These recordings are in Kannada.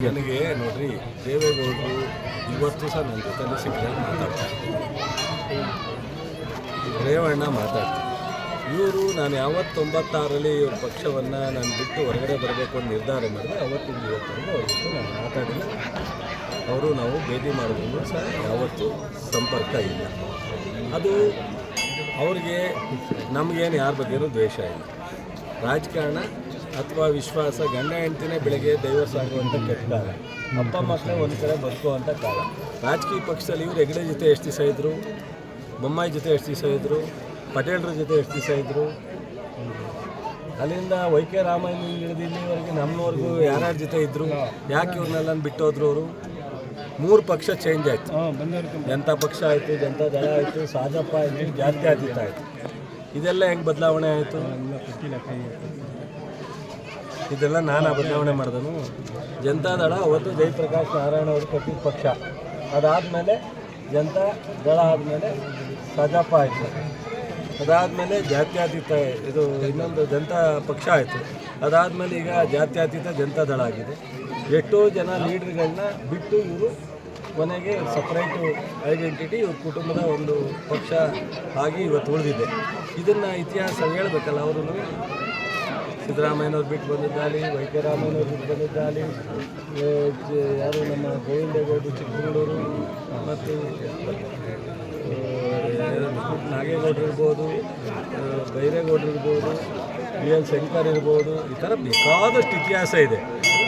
ನನಗೆ ನೋಡ್ರಿ, ದೇವೇಗೌಡರು ಇವತ್ತು ಸಹ ನನ್ನ ಜೊತೆ ಸಿಕ್ಕರೆ ಮಾತಾಡ್ತಾರೆ ರೇವಣ್ಣ ಮಾತಾಡ್ತಾರೆ ಇವರು ನಾನು ಯಾವತ್ತು ತೊಂಬತ್ತಾರರಲ್ಲಿ ಇವ್ರ ಪಕ್ಷವನ್ನು ನಾನು ಬಿಟ್ಟು ಹೊರಗಡೆ ಬರಬೇಕು ಅಂತ ನಿರ್ಧಾರ ಮಾಡಿದೆ ಅವತ್ತಿಂದ ಇವತ್ತರೆಗೂ ಅವ್ರ ಜೊತೆ ನಾನು ಮಾತಾಡಿಲ್ಲ. ಅವರು ನಾವು ಭೇಟಿ ಮಾಡಿದ್ರು ಸಹ ಯಾವತ್ತೂ ಸಂಪರ್ಕ ಇಲ್ಲ. ಅದು ಅವ್ರಿಗೆ ನಮಗೇನು ಯಾರ ಬಗ್ಗೆನೂ ದ್ವೇಷ ಇಲ್ಲ. ರಾಜಕಾರಣ ಅಥವಾ ವಿಶ್ವಾಸ ಗಂಡ ಹೆಂಡ್ತಿನೇ ಬೆಳಗ್ಗೆ ದೈವ ಸಾಗುವಂಥ ಕೆಟ್ಟ ಕಾಲ ಅಪ್ಪ ಮಕ್ಕಳೇ ಒಂದು ಕಡೆ ಬದುಕುವಂಥ ಕಾಲ. ರಾಜಕೀಯ ಪಕ್ಷದಲ್ಲಿ ಇವರು ಹೆಗಡೆ ಜೊತೆ ಎಷ್ಟು ದಿವಸ ಇದ್ದರು ಬೊಮ್ಮಾಯಿ ಜೊತೆ ಎಷ್ಟು ದಿವಸ ಇದ್ದರು ಪಟೇಲ್ರ ಜೊತೆ ಎಷ್ಟು ದಿವಸ ಇದ್ದರು ಅಲ್ಲಿಂದ ವೈ ಕೆ ರಾಮಯ್ಯನ ಹಿಡಿದು ಇಲ್ಲಿವರೆಗೆ ನಮ್ಮವರೆಗೂ ಯಾರ್ಯಾರ ಜೊತೆ ಇದ್ದರು ಯಾಕೆ ಇವ್ರನ್ನೆಲ್ಲ ಬಿಟ್ಟೋದ್ರು ಅವರು? ಮೂರು ಪಕ್ಷ ಚೇಂಜ್ ಆಯಿತು. ಜನತಾ ಪಕ್ಷ ಆಯಿತು ಜನತಾ ದಳ ಆಯಿತು ಸಾಧಪ್ಪ ಆಯಿತು ಜಾತ್ಯಾತೀತ ಆಯಿತು. ಇದೆಲ್ಲ ಹೆಂಗೆ ಬದಲಾವಣೆ ಆಯಿತು? ಇದೆಲ್ಲ ನಾನು ಬದಲಾವಣೆ ಮಾಡಿದನು. ಜನತಾದಳ ಅವತ್ತು ಜಯಪ್ರಕಾಶ್ ನಾರಾಯಣ ಅವರು ಕಟ್ಟಿದ ಪಕ್ಷ. ಅದಾದಮೇಲೆ ಜನತಾ ದಳ ಆದಮೇಲೆ ಸಜಾಪ ಆಯಿತು. ಅದಾದಮೇಲೆ ಜಾತ್ಯತೀತ, ಇದು ಇನ್ನೊಂದು ಜನತಾ ಪಕ್ಷ ಆಯಿತು. ಅದಾದಮೇಲೆ ಈಗ ಜಾತ್ಯತೀತ ಜನತಾ ದಳ ಆಗಿದೆ. ಎಷ್ಟೋ ಜನ ಲೀಡ್ರ್ಗಳನ್ನ ಬಿಟ್ಟು ಇವರು ಕೊನೆಗೆ ಸಪ್ರೇಟು ಐಡೆಂಟಿಟಿ ಇವ್ರ ಕುಟುಂಬದ ಒಂದು ಪಕ್ಷ ಆಗಿ ಇವತ್ತು ಉಳಿದಿದೆ. ಇದನ್ನು ಇತಿಹಾಸ ಹೇಳಬೇಕಲ್ಲ ಅವರು ಸಿದ್ದರಾಮಯ್ಯನವ್ರು ಬಿಟ್ಟು ಬಂದಿದ್ದಾಲಿ ವೈದ್ಯರಾಮಯ್ಯನವ್ರು ಬಿಟ್ಟು ಬಂದಿದ್ದಾಲಿ ಯಾರು ನಮ್ಮ ಗೋವಿಂದೇಗೌಡರು ಚಿಕ್ಕಮಗಳೂರು ಮತ್ತು ನಾಗೇಗೌಡರು ಇರ್ಬೋದು ಬೈರೇಗೌಡರು ಇರ್ಬೋದು ಬಿ ಎಲ್ ಶಂಕರ್ ಇರ್ಬೋದು ಈ ಥರ ಬೇಕಾದಷ್ಟು ಇತಿಹಾಸ ಇದೆ.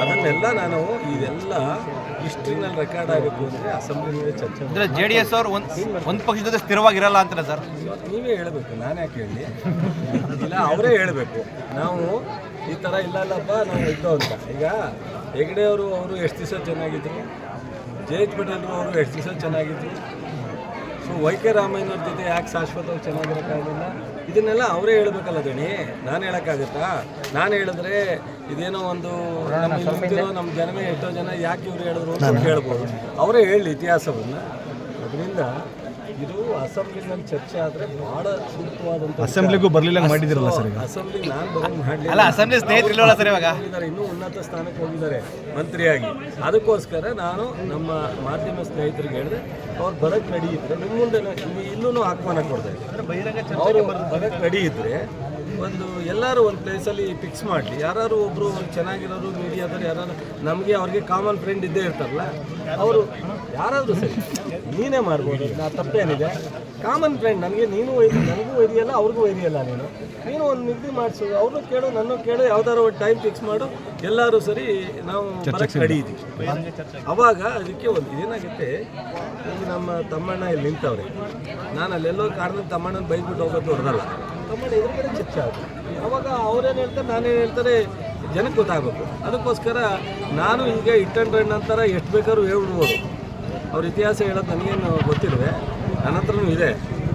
ಅದನ್ನೆಲ್ಲ ನಾನು ಇದೆಲ್ಲ ಹಿಸ್ಟ್ರಿನಲ್ಲಿ ರೆಕಾರ್ಡ್ ಆಗಬೇಕು ಅಂದರೆ ಅಸೆಂಬ್ಲಿನಲ್ಲಿ ಚರ್ಚೆ ಅಂದರೆ ಜೆ ಡಿ ಎಸ್ ಅವರು ಒಂದು ಒಂದು ಪಕ್ಷದ ಜೊತೆ ಸ್ಥಿರವಾಗಿರಲ್ಲ ಅಂತಾರೆ ಸರ್. ನೀವೇ ಹೇಳಬೇಕು ನಾನು ಯಾಕೆ ಹೇಳಿ? ಇಲ್ಲ ಅವರೇ ಹೇಳಬೇಕು. ನಾವು ಈ ಥರ ಇಲ್ಲ ಇಲ್ಲಪ್ಪ ನಾವು ಇದ್ದು ಅಂತ. ಈಗ ಹೆಗ್ಡೆ ಅವರು ಅವರು ಎಷ್ಟು ದಿವಸ ಚೆನ್ನಾಗಿದ್ರು? ಜೆ ಎಚ್ ಪಟೇಲ್ ಅವರು ಎಷ್ಟು ದಿವಸ ಚೆನ್ನಾಗಿದ್ರು? ಸೊ ವೈ ಕೆ ರಾಮಯ್ಯನವ್ರ ಜೊತೆ ಯಾಕೆ ಶಾಶ್ವತವಾಗಿ ಚೆನ್ನಾಗಿರೋಕ್ಕಾಗಲಿಲ್ಲ ಇದನ್ನೆಲ್ಲ ಅವರೇ ಹೇಳಬೇಕಲ್ಲ ದಣಿ ನಾನು ಹೇಳೋಕ್ಕಾಗತ್ತಾ? ನಾನು ಹೇಳಿದ್ರೆ ಇದೇನೋ ಒಂದು ನಮ್ಮ ಜನಮೇ ಎಷ್ಟೋ ಜನ ಯಾಕೆ ಇವ್ರು ಹೇಳಿದ್ರು ಅಂತ ಹೇಳ್ಬೋದು. ಅವರೇ ಹೇಳಿ ಇತಿಹಾಸವನ್ನು. ಅದರಿಂದ ಇದು ಅಸೆಂಬ್ಲಿನಲ್ಲಿ ಚರ್ಚೆ ಆದರೆ ಬಹಳ ಸೂಕ್ತವಾದಂಥ ಅಸೆಂಬ್ಲಿಗೂ ಬರ್ಲಿಲ್ಲ ಮಾಡಿದಿರಲ್ಲ ಸರ್ ಅಸೆಂಬ್ಲಿ ನಾನು ಬರೋದು ಮಾಡಲಿಲ್ಲ. ಅಸೆಂಬ್ಲಿ ಸ್ನೇಹಿತರು ಇಲ್ವಲ್ಲ ಸರ್ ಇವಾಗ? ಇನ್ನೂ ಉನ್ನತ ಸ್ಥಾನಕ್ಕೆ ಹೋಗಿದ್ದಾರೆ ಮಂತ್ರಿಯಾಗಿ. ಅದಕ್ಕೋಸ್ಕರ ನಾನು ನಮ್ಮ ಮಾಧ್ಯಮ ಸ್ನೇಹಿತರಿಗೆ ಹೇಳಿದೆ ಅವ್ರು ಬರಕ್ಕೆ ರೆಡಿ ಇದ್ದರೆ ನಿಮ್ಮ ಮುಂದೆ ಇನ್ನೂ ಆಹ್ವಾನ ಕೊಡ್ತಾ ಇದ್ದಾರೆ ಅವರು ಬರಕ್ಕೆ ರೆಡಿ ಇದ್ದರೆ ಒಂದು ಎಲ್ಲರೂ ಒಂದು ಪ್ಲೇಸಲ್ಲಿ ಫಿಕ್ಸ್ ಮಾಡಲಿ. ಯಾರು ಒಬ್ಬರು ಚೆನ್ನಾಗಿರೋರು ಮೀಡಿಯಾದವ್ರು ಯಾರು ನಮಗೆ ಅವ್ರಿಗೆ ಕಾಮನ್ ಫ್ರೆಂಡ್ ಇದ್ದೇ ಇರ್ತಾರಲ್ಲ ಅವರು ಯಾರಾದರೂ ಸರಿ ನೀನೇ ಮಾಡ್ಬೋದು. ನಾ ತಪ್ಪೇನಿದೆ. ಕಾಮನ್ ಫ್ರೆಂಡ್ ನನಗೆ ನೀನು ಒಯ್ದು ನನಗೂ ಒಯ್ದಿಯಲ್ಲ ಅವ್ರಿಗೂ ಒಯ್ದಿಯಲ್ಲ ನೀನು. ನೀನು ಒಂದು ನಿಗದಿ ಮಾಡಿಸು ಅವ್ರನ್ನೂ ಕೇಳು ನನ್ನ ಕೇಳು ಯಾವ್ದಾದ್ರು ಒಂದು ಟೈಮ್ ಫಿಕ್ಸ್ ಮಾಡು. ಎಲ್ಲರೂ ಸರಿ ನಾವು ಕಡಿಯಿದ್ವಿ ಅವಾಗ ಅದಕ್ಕೆ ಒಂದು ಏನಾಗುತ್ತೆ ಈಗ ನಮ್ಮ ತಮ್ಮಣ್ಣ ಇಲ್ಲಿ ನಿಂತವ್ರೆ. ನಾನು ಅಲ್ಲೆಲ್ಲೋ ಕಾರಣದ ತಮ್ಮಣ್ಣನ ಬೈದ್ಬಿಟ್ಟು ಹೋಗೋದು ದೊಡ್ಡದಲ್ಲ. ತಮ್ಮಣ್ಣ ಎದುರುಗಡೆ ಚರ್ಚೆ ಆಗುತ್ತೆ. ಅವಾಗ ಅವ್ರೇನು ಹೇಳ್ತಾರೆ ನಾನೇನು ಹೇಳ್ತಾರೆ ಜನಕ್ಕೆ ಗೊತ್ತಾಗಬೇಕು. ಅದಕ್ಕೋಸ್ಕರ ನಾನು ಈಗ ಇಟ್ ರನ್ ಅಂತಾರ ಎಷ್ಟು ಬೇಕಾದ್ರೂ ಹೇಳ್ಬಿಡ್ಬೋದು. ಅವ್ರ ಇತಿಹಾಸ ಹೇಳೋದು ನನಗೇನು ಗೊತ್ತಿಲ್ವೆ? ನನ್ನ ಹತ್ರನೂ ಇದೆ.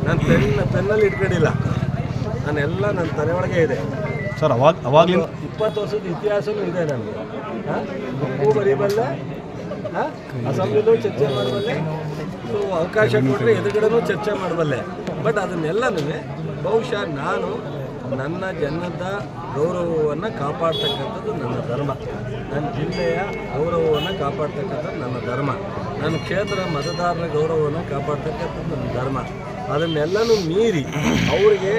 ನಾನು ಪೆನ್ ಪೆನ್ನಲ್ಲಿ ಇಟ್ಕೊಂಡಿಲ್ಲ. ನಾನೆಲ್ಲ ನನ್ನ ತಲೆ ಒಳಗೆ ಇದೆ. ಸರ್ ಅವಾಗ ಅವಾಗಲೂ ಇಪ್ಪತ್ತು ವರ್ಷದ ಇತಿಹಾಸನೂ ಇದೆ ನನಗೆ. ಬುಕ್ಕು ಬರೀಬಲ್ಲೆ ಅಸೆಂಬ್ಲಿಲೂ ಚರ್ಚೆ ಮಾಡಬಲ್ಲೆ. ಸೊ ಅವಕಾಶ ಕೊಟ್ಟರೆ ಎದುರುಗಡೆನೂ ಚರ್ಚೆ ಮಾಡಬಲ್ಲೆ. ಬಟ್ ಅದನ್ನೆಲ್ಲನೂ ಬಹುಶಃ ನಾನು ನನ್ನ ಜನದ ಗೌರವವನ್ನು ಕಾಪಾಡ್ತಕ್ಕಂಥದ್ದು ನನ್ನ ಧರ್ಮ. ನನ್ನ ಜಿಲ್ಲೆಯ ಗೌರವವನ್ನು ಕಾಪಾಡ್ತಕ್ಕಂಥದ್ದು ನನ್ನ ಧರ್ಮ. ನನ್ನ ಕ್ಷೇತ್ರ ಮತದಾರರ ಗೌರವವನ್ನು ಕಾಪಾಡ್ತಕ್ಕಂಥದ್ದು ನನ್ನ ಧರ್ಮ. ಅದನ್ನೆಲ್ಲನೂ ಮೀರಿ ಅವರಿಗೆ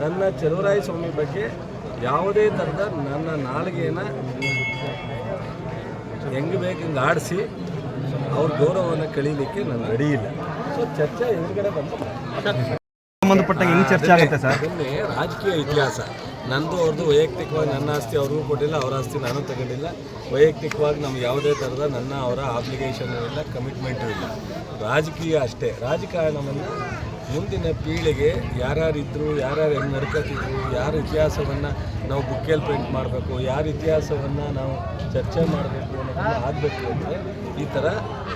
ನನ್ನ ಚಲುವರಾಯ ಸ್ವಾಮಿ ಬಗ್ಗೆ ಯಾವುದೇ ಥರದ ನನ್ನ ನಾಲಿಗೆಯನ್ನು ಹೆಂಗೆ ಬೇಕು ಹಿಂಗೆ ಆಡಿಸಿ ಅವ್ರ ಗೌರವವನ್ನು ಕಳೀಲಿಕ್ಕೆ ನನ್ನ ರೆಡಿ ಇಲ್ಲ. ಸೊ ಚರ್ಚೆ ಹಿಂದ್ಗಡೆ ಬಂದು ಸಂಬಂಧಪಟ್ಟ ಹೆಂಗ್ ಚರ್ಚೆ ಆಗುತ್ತೆ ಸರ್? ಅದನ್ನೇ ರಾಜಕೀಯ ಇತಿಹಾಸ. ನಂದು ಅವ್ರದ್ದು ವೈಯಕ್ತಿಕವಾಗಿ ನನ್ನ ಆಸ್ತಿ ಅವ್ರಿಗೂ ಕೊಟ್ಟಿಲ್ಲ ಅವರ ಆಸ್ತಿ ನಾನು ತಗೊಂಡಿಲ್ಲ. ವೈಯಕ್ತಿಕವಾಗಿ ನಮ್ಗೆ ಯಾವುದೇ ಥರದ ನನ್ನ ಅವರ ಆಬ್ಲಿಗೇಷನ್ ಇಲ್ಲ ಕಮಿಟ್ಮೆಂಟು ಇಲ್ಲ ರಾಜಕೀಯ ಅಷ್ಟೇ. ರಾಜಕಾರಣವನ್ನು ಮುಂದಿನ ಪೀಳಿಗೆ ಯಾರ್ಯಾರಿದ್ರು, ಯಾರ್ಯಾರು ಹೆಂಗೆ ನಡ್ಕೋತಿದ್ರು ಯಾರ ಇತಿಹಾಸವನ್ನು ನಾವು ಬುಕ್ಕೇಲ್ ಪ್ರಿಂಟ್ ಮಾಡಬೇಕು, ಯಾರ ಇತಿಹಾಸವನ್ನು ನಾವು ಚರ್ಚೆ ಮಾಡಬೇಕು ಅನ್ನೋದನ್ನು ಆಗಬೇಕು ಅಂದರೆ ಈ ಥರ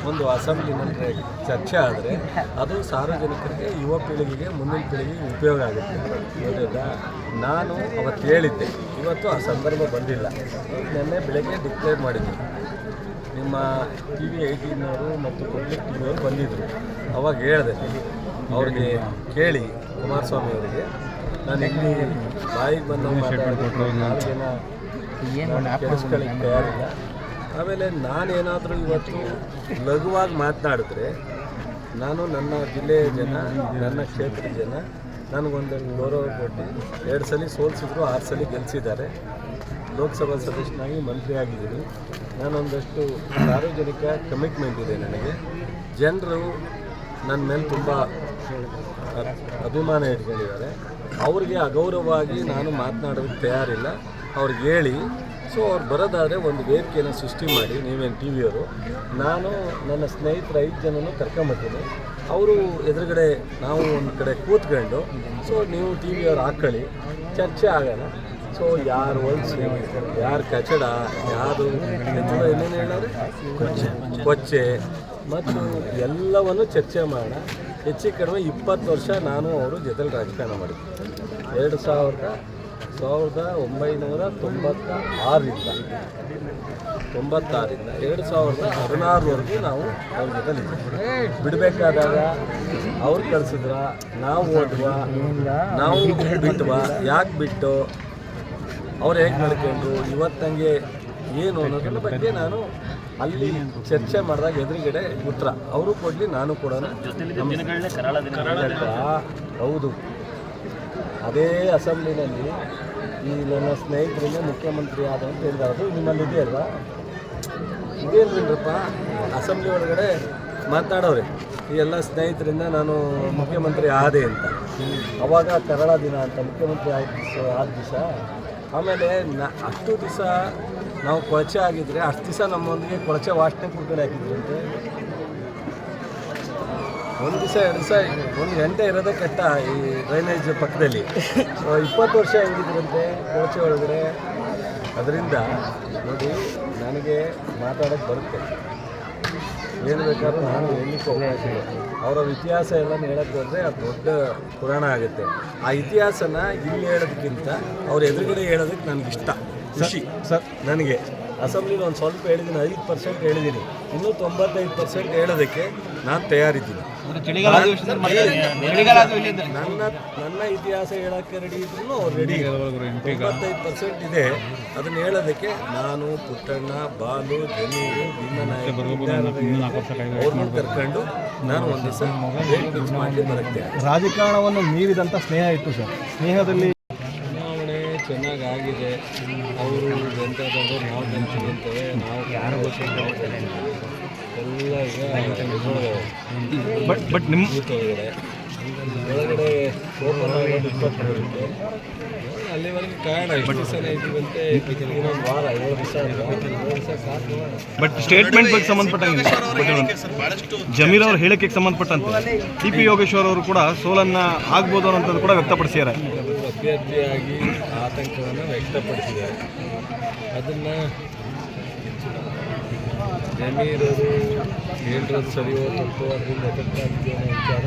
ಒಂದು ಅಸೆಂಬ್ಲಿನಲ್ಲಿ ಚರ್ಚೆ ಆದರೆ ಅದು ಸಾರ್ವಜನಿಕರಿಗೆ, ಯುವ ಪೀಳಿಗೆಗೆ, ಮುಂದಿನ ಪೀಳಿಗೆಗೆ ಉಪಯೋಗ ಆಗುತ್ತೆ. ಗೊತ್ತಾಯ್ತಾ ನಾನು ಅವತ್ತು ಹೇಳಿದ್ದೆ, ಇವತ್ತು ಆ ಸಂದರ್ಭ ಬಂದಿಲ್ಲ. ನಿನ್ನೆ ಬೆಳಗ್ಗೆ ಡಿಕ್ಲೇರ್ ಮಾಡಿದ್ದೆ ನಿಮ್ಮ ಟಿ ವಿ ಏಯ್ಟೀನವರು ಮತ್ತು ಪಬ್ಲಿಕ್ ಟಿ ವಿಯವರು ಬಂದಿದ್ದರು ಅವಾಗ ಹೇಳಿದೆ. ಅವ್ರಿಗೆ ಕೇಳಿ ಕುಮಾರಸ್ವಾಮಿ ಅವರಿಗೆ ನಾನು ಇಲ್ಲಿ ಬಾಯಿಗೆ ಬಂದು ಮಾತಾಡಬೇಕು ಕೆಲಸಗಳಿಗೆ ತಯಾರಿಲ್ಲ. ಆಮೇಲೆ ನಾನೇನಾದರೂ ಇವತ್ತು ಲಘುವಾಗಿ ಮಾತನಾಡಿದ್ರೆ ನಾನು ನನ್ನ ಜಿಲ್ಲೆಯ ಜನ ನನ್ನ ಕ್ಷೇತ್ರದ ಜನ ನನಗೊಂದು ಗೌರವ ಕೊಟ್ಟು ಎರಡು ಸಲ ಸೋಲಿಸಿದ್ರು ಆರು ಸಲ ಗೆಲ್ಲಿಸಿದ್ದಾರೆ ಲೋಕಸಭಾ ಸದಸ್ಯನಾಗಿ ಮಂತ್ರಿ ಆಗಿದ್ದೀನಿ. ನಾನೊಂದಷ್ಟು ಸಾರ್ವಜನಿಕ ಕಮಿಟ್ಮೆಂಟ್ ಇದೆ ನನಗೆ. ಜನರು ನನ್ನ ಮೇಲೆ ತುಂಬ ಅಭಿಮಾನ ಇಟ್ಕೊಂಡಿದ್ದಾರೆ. ಅವ್ರಿಗೆ ಅಗೌರವವಾಗಿ ನಾನು ಮಾತನಾಡೋದಕ್ಕೆ ತಯಾರಿಲ್ಲ. ಅವ್ರಿಗೆ ಹೇಳಿ. ಸೊ ಅವ್ರು ಬರೋದಾದರೆ ಒಂದು ವೇದಿಕೆಯನ್ನು ಸೃಷ್ಟಿ ಮಾಡಿ. ನೀವೇನು ಟಿ ವಿಯವರು ನಾನು ನನ್ನ ಸ್ನೇಹಿತರ ಐದು ಜನನು ಕರ್ಕೊಂಬರ್ತೀನಿ ಅವರು ಎದುರುಗಡೆ ನಾವು ಒಂದು ಕಡೆ ಕೂತ್ಕೊಂಡು ಸೊ ನೀವು ಟಿ ವಿಯವ್ರು ಹಾಕ್ಕೊಳ್ಳಿ ಚರ್ಚೆ ಆಗೋಣ. ಸೊ ಯಾರು ಹೊಲ್ಸು, ಯಾರು ಕಚಡ, ಯಾರು ಏನೇನು ಹೇಳಿದ್ರೆ ಕೊಚ್ಚೆ. ಮತ್ತು ಎಲ್ಲವನ್ನು ಚರ್ಚೆ ಮಾಡೋಣ. ಹೆಚ್ಚು ಕಡಿಮೆ ಇಪ್ಪತ್ತು ವರ್ಷ ನಾನು ಅವರು ಜೊತೆಲಿ ರಾಜಕಾರಣ ಮಾಡಿದ್ದೆ. ಎರಡು ಸಾವಿರದ ಸಾವಿರದ ಒಂಬೈನೂರ ತೊಂಬತ್ತ ಆರರಿಂದ ತೊಂಬತ್ತಾರರಿಂದ ಎರಡು ಸಾವಿರದ ಹದಿನಾರವರೆಗೂ ನಾವು ಅವ್ರ ಜೊತೆಲಿ ಬಿಡಬೇಕಾದಾಗ ಅವ್ರು ಕಳಿಸಿದ್ರ, ನಾವು ಓದುವ, ನಾವು ಬಿಟ್ವಾ, ಯಾಕೆ ಬಿಟ್ಟು, ಅವ್ರು ಹೇಗೆ ನಡ್ಕೊಂಡ್ರು, ಇವತ್ತಂಗೆ ಏನು ಅನ್ನೋದ್ರ ಬಗ್ಗೆ ನಾನು ಅಲ್ಲಿ ಚರ್ಚೆ ಮಾಡಿದಾಗ ಎದುರುಗಡೆ ಉತ್ತರ. ಅವರು ಕೊಡಲಿ ನಾನು ಕೂಡ ಹೌದು. ಅದೇ ಅಸೆಂಬ್ಲಿನಲ್ಲಿ ಈ ನನ್ನ ಸ್ನೇಹಿತರಿಂದ ಮುಖ್ಯಮಂತ್ರಿ ಆದ ಅಂತ ಹೇಳಿದ್ರು ನಿಮ್ಮಲ್ಲಿ ಇದೆಯಲ್ವಾ ಇದೇನ್ರಿಪ್ಪ? ಅಸೆಂಬ್ಲಿ ಒಳಗಡೆ ಮಾತಾಡೋರೆ. ಈ ಎಲ್ಲ ಸ್ನೇಹಿತರಿಂದ ನಾನು ಮುಖ್ಯಮಂತ್ರಿ ಆದೆ ಅಂತ. ಅವಾಗ ಕರಾಳ ದಿನ ಅಂತ ಮುಖ್ಯಮಂತ್ರಿ ಆದ ದಿವಸ ಆದ ದಿವಸ. ಆಮೇಲೆ ನ ಅಷ್ಟು ದಿವಸ ನಾವು ಕೊಳಚೆ ಆಗಿದ್ರೆ ಅಷ್ಟು ದಿವಸ ನಮ್ಮೊಂದಿಗೆ ಕೊಳಚೆ ವಾಸನೆ ಕುಡ್ಕೊಂಡು ಹಾಕಿದ್ರಂತೆ ಒಂದು ದಿವಸ, ಎರಡು ದಿವಸ, ಒಂದು ಗಂಟೆ ಇರೋದೇ ಕೆಟ್ಟ ಈ ಡ್ರೈನೇಜ್ ಪಕ್ಕದಲ್ಲಿ. ಇಪ್ಪತ್ತು ವರ್ಷ ಹೆಂಗಿದ್ರಂತೆ ಕೊಳಚೆ ಒಳಗಡೆ? ಅದರಿಂದ, ನೋಡಿ, ನನಗೆ ಮಾತಾಡೋಕ್ಕೆ ಬರುತ್ತೆ. ಏನು ಬೇಕಾದ್ರೂ ನಾನು ಹೇಳಲಿಕ್ಕೆ ಅವಕಾಶ ಅವರ ಇತಿಹಾಸ ಎಲ್ಲ ಹೇಳಕ್ಕೆ ಹೋದರೆ ಅದು ದೊಡ್ಡ ಪುರಾಣ ಆಗುತ್ತೆ. ಆ ಇತಿಹಾಸನ ಇಲ್ಲಿ ಹೇಳೋದಕ್ಕಿಂತ ಅವ್ರ ಎದುರುಗಡೆ ಹೇಳೋದಕ್ಕೆ ನನಗಿಷ್ಟ. ಖುಷಿ ಸರ್ ನನಗೆ ಅಸೆಂಬ್ಲಿಗೆ ಒಂದು ಸ್ವಲ್ಪ ಹೇಳಿದ್ದೀನಿ ಐದು ಪರ್ಸೆಂಟ್ ಹೇಳಿದ್ದೀನಿ. ಇನ್ನೂ ತೊಂಬತ್ತೈದು ಪರ್ಸೆಂಟ್ ಹೇಳೋದಕ್ಕೆ ನಾನು ತಯಾರಿದ್ದೀನಿ. ನನ್ನ ನನ್ನ ಇತಿಹಾಸ ಹೇಳೋಕ್ಕೆ ರೆಡಿ ಇದ್ರೂ ರೆಡಿ ತೊಂಬತ್ತೈದು ಪರ್ಸೆಂಟ್ ಇದೆ. ಅದನ್ನ ಹೇಳೋದಕ್ಕೆ ನಾನು ಪುಟ್ಟಣ್ಣ ಬಾಲು ಜಮೀರು ಅವ್ರನ್ನ ಕರ್ಕೊಂಡು ನಾನು ಒಂದು ದಿವಸ ಮಾಡಲಿ ಮಾಡಿ ಬರುತ್ತೆ. ರಾಜಕಾರಣವನ್ನು ಮೀರಿದಂಥ ಸ್ನೇಹ ಇತ್ತು ಸರ್. ಸ್ನೇಹದಲ್ಲಿ ಆಗಿದೆ. ಅವರು ಜನತಾದವರು ನಾವು ಗೆಲ್ತೀವಿ ನಾವು ಯಾರು ಗೊತ್ತಿಲ್ಲ. ಎಲ್ಲ ಈಗ ಬಟ್ ಬಟ್ ನಿಮ್ಮ ಒಳಗಡೆ ಓಪನ್ ಆಗೋದು ಇಪ್ಪತ್ತು ಬರುತ್ತೆ ಅಲ್ಲಿವರೆಗೆ ಕಾರಣ ಇಷ್ಟು ಸಲ ಇದ್ದೀವಂತೆ? ಇನ್ನೊಂದು ವಾರ ಏಳು ದಿವಸ? ಏಳು ದಿವಸ ಸಾಕು ಬಟ್ ಸ್ಟೇಟ್ಮೆಂಟ್ ಬಗ್ಗೆ ಸಂಬಂಧಪಟ್ಟಂಗೆ ಕೊಟ್ಟಿರುವಂಥ ಜಮೀರ್ ಅವ್ರ ಹೇಳಿಕೆಗೆ ಸಂಬಂಧಪಟ್ಟಂತೆ ಟಿ ಪಿ ಯೋಗೇಶ್ವರ್ ಅವರು ಕೂಡ ಸೋಲನ್ನ ಆಗ್ಬೋದು ಅನ್ನೋಂಥದ್ದು ಕೂಡ ವ್ಯಕ್ತಪಡಿಸಿದ್ದಾರೆ. ಅಭ್ಯರ್ಥಿಯಾಗಿ ಆತಂಕವನ್ನು ವ್ಯಕ್ತಪಡಿಸಿದ್ದಾರೆ. ಅದನ್ನು ಜಮೀರವರು ಹೇಳಿರೋದು ಸರಿಯೋ ತಪ್ಪು ಅದರಿಂದ ಎಫೆಕ್ಟ್ ಆಗಿದೆಯೋ ಅನ್ನೋ ವಿಚಾರ.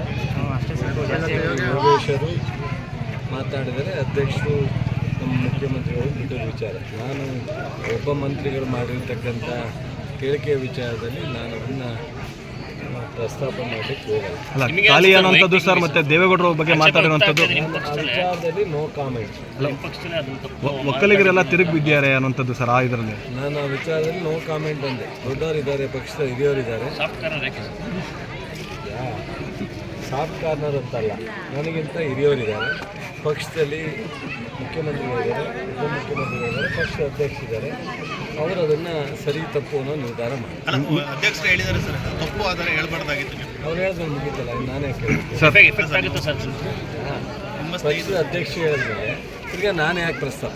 ಯೋಗೇಶರು ಮಾತಾಡಿದರೆ ಅಧ್ಯಕ್ಷರು ನಮ್ಮ ಮುಖ್ಯಮಂತ್ರಿಗಳು ಬಿಟ್ಟಿರೋ ವಿಚಾರ. ನಾನು ಒಬ್ಬ ಮಂತ್ರಿಗಳು ಮಾಡಿರ್ತಕ್ಕಂಥ ಹೇಳಿಕೆಯ ವಿಚಾರದಲ್ಲಿ ನಾನು ಅದನ್ನು ಪ್ರಸ್ತಾಪ ಮಾಡಲಿಕ್ಕೆ ಹೋಗಲ್ಲ ಅಲ್ಲ ಖಾಲಿ ಅನ್ನೋಂಥದ್ದು ಸರ್ ಮತ್ತೆ ದೇವೇಗೌಡರ ಬಗ್ಗೆ ಮಾತಾಡಿರುವಂಥದ್ದು? ವಿಚಾರದಲ್ಲಿ ನೋ ಕಾಮೆಂಟ್ ಒಕ್ಕಲಿಗರೆಲ್ಲ ತಿರುಗಿ ಬಿದ್ದಿದ್ದಾರೆ ಅನ್ನೋಂಥದ್ದು ಸರ್ ಆ ಇದರಲ್ಲಿ? ನಾನು ಆ ವಿಚಾರದಲ್ಲಿ ನೋ ಕಾಮೆಂಟ್ ಅಂದೆ. ದೊಡ್ಡವರು ಇದ್ದಾರೆ ಪಕ್ಷದ ಹಿರಿಯವರಿದ್ದಾರೆ. ಸಾಫ್ಟ್ ಕಾರ್ನರ್ ಅಂತಲ್ಲ. ನನಗಿಂತ ಹಿರಿಯವರಿದ್ದಾರೆ. ಪಕ್ಷದಲ್ಲಿ ಮುಖ್ಯಮಂತ್ರಿಗಳಿದ್ದಾರೆ ಉಪಮುಖ್ಯಮಂತ್ರಿಗಳಿದ್ದಾರೆ ಪಕ್ಷದ ಅಧ್ಯಕ್ಷರಿದ್ದಾರೆ ಅವರು ಅದನ್ನು ಸರಿ ತಪ್ಪು ಅನ್ನೋ ನಿರ್ಧಾರ ಮಾಡ್ತಾರೆ. ಅಧ್ಯಕ್ಷರು ಹೇಳಿದ್ದಾರೆ ಸರ್ ತಪ್ಪು ಆದರೆ ಹೇಳ್ಬಾರ್ದಾಗಿತ್ತು ಅವ್ರು ಹೇಳಿದ್ರೆ ಮುಗಿತಲ್ಲ ನಾನೇ ಪಕ್ಷದ ಅಧ್ಯಕ್ಷ ಹೇಳಿದ್ರೆ ಈಗ ನಾನೇ ಯಾಕೆ ಪ್ರಸ್ತಾಪ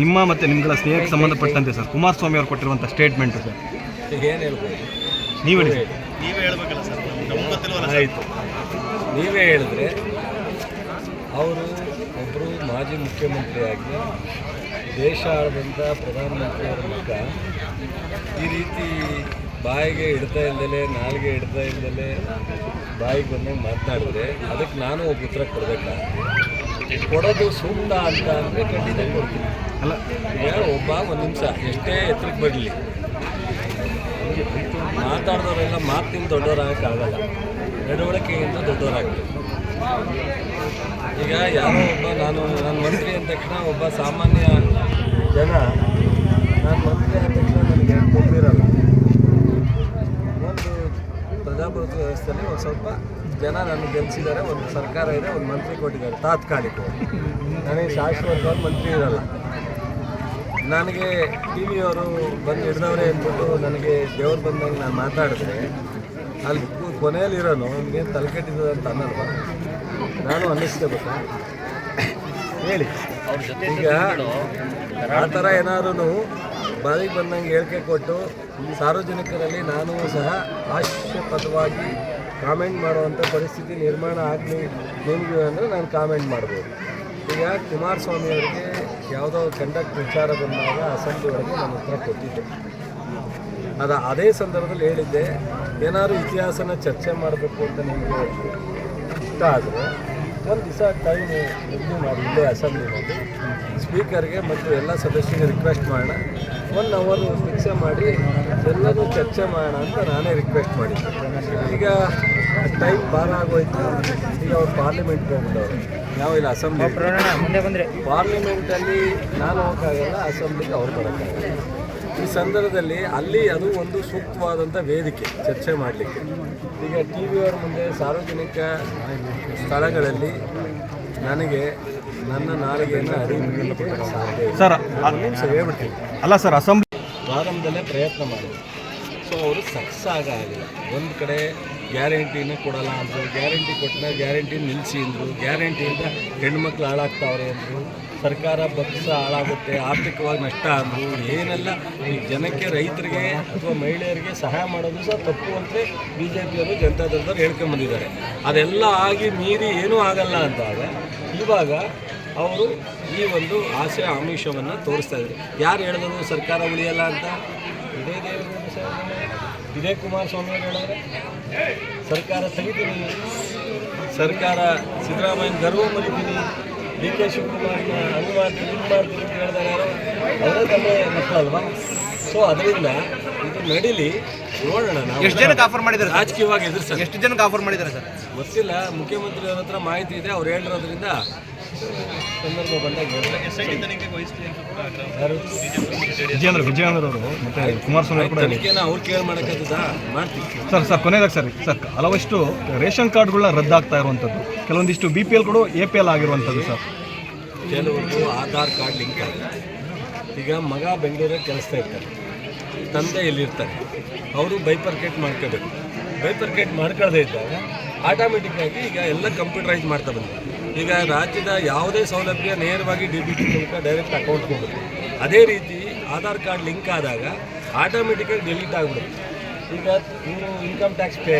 ನಿಮ್ಮ ಮತ್ತೆ ನಿಮ್ಗಳ ಸ್ನೇಹಕ್ಕೆ ಸಂಬಂಧಪಟ್ಟಂತೆ ಸರ್ ಕುಮಾರಸ್ವಾಮಿ ಅವರು ಕೊಟ್ಟಿರುವಂಥ ಸ್ಟೇಟ್ಮೆಂಟ್ ಸರ್. ಈಗ ಏನು ಹೇಳ್ಬೋದು? ನೀವು ಹೇಳಿ. ನೀವೇ ಹೇಳ್ಬೇಕಲ್ಲ ಸರ್. ಆಯಿತು. ನೀವೇ ಹೇಳಿದ್ರೆ ಅವರು ಮಾಜಿ ಮುಖ್ಯಮಂತ್ರಿಯಾಗಿ ದೇಶ ಆಳದಂಥ ಪ್ರಧಾನಮಂತ್ರಿಯವರ ಮಗ ಈ ರೀತಿ ಬಾಯಿಗೆ ಇಡ್ತಾ ಇಲ್ದಲೇ ನಾಲ್ಗೆ ಇಡ್ತಾ ಇಲ್ದಲೇ ಬಾಯಿಗೆ ಬಂದು ಮಾತನಾಡಿದ್ರೆ ಅದಕ್ಕೆ ನಾನು ಒಬ್ಬ ಉತ್ತರ ಕೊಡಬೇಕಾ? ಕೊಡೋದು ಸೂಕ್ತ ಅಂತ ಅಂದರೆ ಖಂಡಿತ ಕೊಡ್ತೀನಿ. ಅಲ್ಲ. ಈಗ ಒಬ್ಬ ಒಂದು ನಿಮಿಷ ಎಷ್ಟೇ ಎತ್ತರಕ್ಕೆ ಬರಲಿ. ಮಾತಾಡಿದವರೆಲ್ಲ ಮಾತಿನ ದೊಡ್ಡವರಾಗಕ್ಕಾಗಲ್ಲ ನಡವಳಿಕೆಯಿಂದ ದೊಡ್ಡವರಾಗಬೇಕು. ಈಗ ಯಾರೋ ಒಬ್ಬ ನಾನು ನಾನು ಮಂತ್ರಿ ಅಂದ ತಕ್ಷಣ ಒಬ್ಬ ಸಾಮಾನ್ಯ ಜನ, ನಾನು ಮಂತ್ರಿ ಅಂದ ತಕ್ಷಣ ನನಗೆ ಕೊಬ್ಬಿರಲ್ಲ ಒಂದು ಪ್ರಜಾಪ್ರಭುತ್ವ ವ್ಯವಸ್ಥೆಯಲ್ಲಿ ಒಂದು ಸ್ವಲ್ಪ ಜನ ನನ್ನ ಗೆಲ್ಲಿಸಿದ್ದಾರೆ ಒಂದು ಸರ್ಕಾರ ಇದೆ, ಒಂದು ಮಂತ್ರಿ ಕೊಟ್ಟಿದ್ದಾರೆ, ತಾತ್ಕಾಲಿಕ. ನನಗೆ ಶಾಶ್ವತವಾಗಿ ಮಂತ್ರಿ ಇರಲ್ಲ. ನನಗೆ ಟಿ ವಿಯವರು ಬಂದು ಹಿಡಿದವ್ರೆ ಅಂದ್ಬಿಟ್ಟು ನನಗೆ ದೇವ್ರು ಬಂದಾಗ ನಾನು ಮಾತಾಡಿದ್ರೆ, ಅಲ್ಲಿ ಕೊನೆಯಲ್ಲಿ ಇರೋನು ಅವ್ನಿಗೆ ತಲೆಕೆಟ್ಟಿದ್ದು ಅಂತ ಅನ್ನಲ್ವ? ನಾನು ಅನ್ನಿಸ್ಕೋಬೇಕಾ. ಹೇಳಿ. ಈಗ ಆ ಥರ ಏನಾದ್ರೂ ಬಾಯಿಗೆ ಬಂದಂಗೆ ಹೇಳಿಕೆ ಕೊಟ್ಟು ಸಾರ್ವಜನಿಕರಲ್ಲಿ ನಾನು ಸಹ ಹಾಸ್ಯಪದವಾಗಿ ಕಾಮೆಂಟ್ ಮಾಡುವಂಥ ಪರಿಸ್ಥಿತಿ ನಿರ್ಮಾಣ ಆಗಲಿ ನಿಮಗೆ ಅಂದರೆ ನಾನು ಕಾಮೆಂಟ್ ಮಾಡ್ಬೋದು. ಈಗ ಕುಮಾರಸ್ವಾಮಿ ಅವರಿಗೆ ಯಾವುದೋ ಕಂಡಕ್ಟ್ ವಿಚಾರ ಬಂದಾಗ ಅಸೆಂಬ್ಲಿ ಒಳಗೆ ನಾನು ಉತ್ತರ ಕೊಟ್ಟಿದ್ದೆ. ಅದು ಅದೇ ಸಂದರ್ಭದಲ್ಲಿ ಹೇಳಿದ್ದೆ, ಏನಾದರೂ ಇತಿಹಾಸನ ಚರ್ಚೆ ಮಾಡಬೇಕು ಅಂತ ನಿಮಗೆ ಇಷ್ಟ ಆದರೆ ಒಂದು ದಿವಸ ಟೈಮ್ ಇದು ಮಾಡಿ ಇಲ್ಲೇ ಅಸೆಂಬ್ಲಿನಲ್ಲಿ ಸ್ಪೀಕರ್ಗೆ ಮತ್ತು ಎಲ್ಲ ಸದಸ್ಯರಿಗೆ ರಿಕ್ವೆಸ್ಟ್ ಮಾಡೋಣ. ಒನ್ ಅವರು ಫಿಕ್ಸೆ ಮಾಡಿ ಎಲ್ಲನೂ ಚರ್ಚೆ ಮಾಡೋಣ ಅಂತ ನಾನೇ ರಿಕ್ವೆಸ್ಟ್ ಮಾಡಿದ್ದೆ. ಈಗ ಟೈಮ್ ಭಾರ ಆಗೋಯ್ತು. ಈಗ ಅವ್ರು ಪಾರ್ಲಿಮೆಂಟ್ಗೆ ಹೋಗ್ಬಿಟ್ಟವ್ರು. ನಾವು ಇಲ್ಲ ಅಸೆಂಬ್ಲಿ ಪಾರ್ಲಿಮೆಂಟಲ್ಲಿ ನಾನು ಹೋಗೋಕ್ಕಾಗಲ್ಲ ಅಸೆಂಬ್ಲಿಗೆ ಅವ್ರು ಬರೋಕ್ಕಾಗಲ್ಲ. ಈ ಸಂದರ್ಭದಲ್ಲಿ ಅಲ್ಲಿ ಅದು ಒಂದು ಸೂಕ್ತವಾದಂಥ ವೇದಿಕೆ ಚರ್ಚೆ ಮಾಡಲಿಕ್ಕೆ. ಈಗ ಟಿ ವಿಯವರ ಮುಂದೆ ಸಾರ್ವಜನಿಕ ಸ್ಥಳಗಳಲ್ಲಿ ನನಗೆ ನನ್ನ ನಾಲಿಗೆಯನ್ನು ಅರಿವು ಸಾಧ್ಯ. ಸರ್ ಹೇಳ್ಬಿಡ್ತೀನಿ ಅಲ್ಲ ಸರ್ ಅಸೆಂಬ್ಲಿ ಪ್ರಾರಂಭದಲ್ಲೇ ಪ್ರಯತ್ನ ಮಾಡಿದ್ರು ಸೊ ಅವರು ಸಕ್ಸಸ್ ಆಗಿಲ್ಲ. ಒಂದು ಕಡೆ ಗ್ಯಾರಂಟಿನ ಕೊಡಲ್ಲ ಅಂದರು ಗ್ಯಾರಂಟಿ ಕೊಟ್ಟನ ಗ್ಯಾರಂಟಿ ನಿಲ್ಲಿಸಿ ಅಂದರು ಗ್ಯಾರಂಟಿಯಿಂದ ಹೆಣ್ಮಕ್ಳು ಹಾಳಾಗ್ತಾವ್ರೆ ಅಂದರು ಸರ್ಕಾರ ಬಕ್ಸ ಹಾಳಾಗುತ್ತೆ, ಆರ್ಥಿಕವಾಗಿ ನಷ್ಟ ಅಂದರು ಏನೆಲ್ಲ ಈ ಜನಕ್ಕೆ, ರೈತರಿಗೆ ಅಥವಾ ಮಹಿಳೆಯರಿಗೆ ಸಹಾಯ ಮಾಡೋದು ಸಹ ತಪ್ಪು ಅಂತ ಬಿ ಜೆ ಪಿಯವರು ಜನತಾದಳದವ್ರು ಹೇಳ್ಕೊಂಬಂದಿದ್ದಾರೆ ಅದೆಲ್ಲ ಆಗಿ ಮೀರಿ ಏನೂ ಆಗಲ್ಲ ಅಂತಾಗ ಇವಾಗ ಅವರು ಈ ಒಂದು ಆಸೆ ಆಮಿಷವನ್ನು ತೋರಿಸ್ತಾ ಇದ್ದಾರೆ. ಯಾರು ಹೇಳಿದ್ರು ಸರ್ಕಾರ ಉಳಿಯಲ್ಲ ಅಂತ? ಇದೇ ದೇವೇಗೌಡ ಸರ್. ಇದೇ ಕುಮಾರಸ್ವಾಮಿ ಅವರು ಹೇಳಿದ್ರೆ ಸರ್ಕಾರ ತೆಗಿತೀನಿ. ಸರ್ಕಾರ ಸಿದ್ದರಾಮಯ್ಯ ಗರ್ವ ಮರಿತೀನಿ. ಡಿ ಕೆ ಶಿವಕುಮಾರ್ನ ಹಂಗೆ ಮಾಡ್ತೀನಿ ಹಿಂಗೆ ಮಾಡ್ತೀನಿ ಅಂತ ಹೇಳಿದಾಗ ಅವರೇ ತಮ್ಮ ಮಕ್ಕಳಲ್ವಾ ಸೊ ಅದರಿಂದ ಇದು ನಡೀಲಿ. ನೋಡೋಣ ನಾವು. ಎಷ್ಟು ಜನಕ್ಕೆ ಆಫರ್ ಮಾಡಿದ್ದಾರೆ? ರಾಜಕೀಯವಾಗಿ ಎದುರಿಸ ಎಷ್ಟು ಜನಕ್ಕೆ ಆಫರ್ ಮಾಡಿದ್ದಾರೆ ಸರ್? ಗೊತ್ತಿಲ್ಲ. ಮುಖ್ಯಮಂತ್ರಿ ಅವ್ರ ಹತ್ರ ಮಾಹಿತಿ ಇದೆ. ಅವ್ರು ಹೇಳಿರೋದ್ರಿಂದ ಸಂದರ್ಭ ಬಂದಾಗ ಅವರು. ಮತ್ತೆ ಕುಮಾರಸ್ವಾಮಿ ಕೂಡ ಅವ್ರು ಕೇರ್ ಮಾಡ್ತೀವಿ. ಸರ್ ಸರ್ ಕೊನೆಯದಾಗ ಸರ್ ಸರ್ ಹಲವಷ್ಟು ರೇಷನ್ ಕಾರ್ಡ್ಗಳನ್ನ ರದ್ದಾಗ್ತಾ ಇರುವಂಥದ್ದು. ಕೆಲವೊಂದಿಷ್ಟು ಬಿ ಪಿ ಎಲ್ ಕೂಡ ಎ ಪಿ ಎಲ್ ಆಗಿರುವಂಥದ್ದು ಸರ್. ಕೆಲವರು ಆಧಾರ್ ಕಾರ್ಡ್ ಲಿಂಕ್ ಆಗುತ್ತೆ. ಈಗ ಮಗ ಬೆಂಗಳೂರಲ್ಲಿ ಕೆಲಸ ಇರ್ತಾರೆ. ತಂದೆ ಇಲ್ಲಿರ್ತಾರೆ ಅವರು ಬೈಪರ್ಕೇಟ್ ಮಾಡ್ಕೋಬೇಕು. ಬೈಪರ್ಕೇಟ್ ಮಾಡ್ಕೊಳ್ಳದೇ ಇದ್ದಾಗ ಆಟೋಮೆಟಿಕ್ಕಾಗಿ ಈಗ ಎಲ್ಲ ಕಂಪ್ಯೂಟರೈಸ್ ಮಾಡ್ತಾ ಬಂದಿದೆ ಈಗ ರಾಜ್ಯದ ಯಾವುದೇ ಸೌಲಭ್ಯ ನೇರವಾಗಿ ಡಿ ಬಿ ಟಿ ಮೂಲಕ ಡೈರೆಕ್ಟ್ ಅಕೌಂಟ್ ಹೋಗುತ್ತೆ. ಅದೇ ರೀತಿ ಆಧಾರ್ ಕಾರ್ಡ್ ಲಿಂಕ್ ಆದಾಗ ಆಟೋಮೆಟಿಕಾಗಿ ಡಿಲೀಟ್ ಆಗಿಬಿಡುತ್ತೆ. ಈಗ ನೀವು ಇನ್ಕಮ್ ಟ್ಯಾಕ್ಸ್ ಪೇ